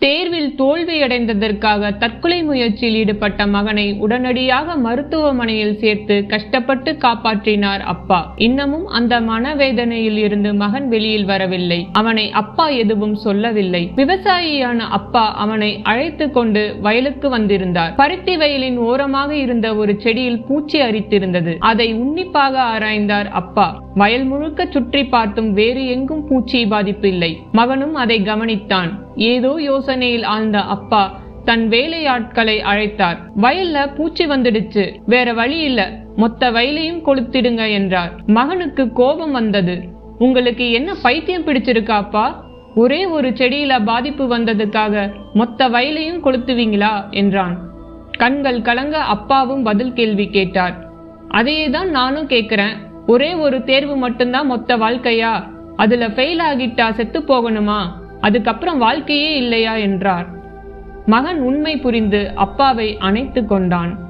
தேர்வில் தோல்வியடைந்ததற்காக தற்கொலை முயற்சியில் ஈடுபட்ட மகனை உடனடியாக மருத்துவமனையில் சேர்த்து கஷ்டப்பட்டு காப்பாற்றினார் அப்பா. இன்னமும் அந்த மனவேதனையில் இருந்து மகன் வெளியில் வரவில்லை. அவனை அப்பா எதுவும் சொல்லவில்லை. விவசாயியான அப்பா அவனை அழைத்து கொண்டு வயலுக்கு வந்திருந்தார். பருத்தி வயலின் ஓரமாக இருந்த ஒரு செடியில் பூச்சி அரித்திருந்தது. அதை உன்னிப்பாக ஆராய்ந்தார் அப்பா. வயல் முழுக்க சுற்றி பார்த்தும் வேறு எங்கும் பூச்சி பாதிப்பு இல்லை. மகனும் அதை கவனித்தான். ஏதோ யோசனையில் ஆழ்ந்த அப்பா தன் வேலையாட்களை அழைத்தார். வயல்ல பூச்சி வந்துடுச்சு. வேற வழி இல்ல. மொத்த வயலையும் கொளுத்திடுங்க என்றார். மகனுக்கு கோபம் வந்தது. உங்களுக்கு என்ன பைத்தியம் பிடிச்சிருக்காப்பா ஒரே ஒரு செடியில பாதிப்பு வந்ததுக்காக மொத்த வயலையும் கொளுத்துவீங்களா? என்றான். கண்கள் கலங்க அப்பாவும் பதில் கேள்வி கேட்டார். அதையே தான் நானும் கேக்குறேன். ஒரே ஒரு தேர்வு மட்டும்தான் மொத்த வாழ்க்கையா? அதுல ஃபெயில் ஆகிட்டா செத்து போகணுமா? அதுக்கப்புறம் வாழ்க்கையே இல்லையா என்றார். மகன் உண்மை புரிந்து அப்பாவை அணைத்து கொண்டான்.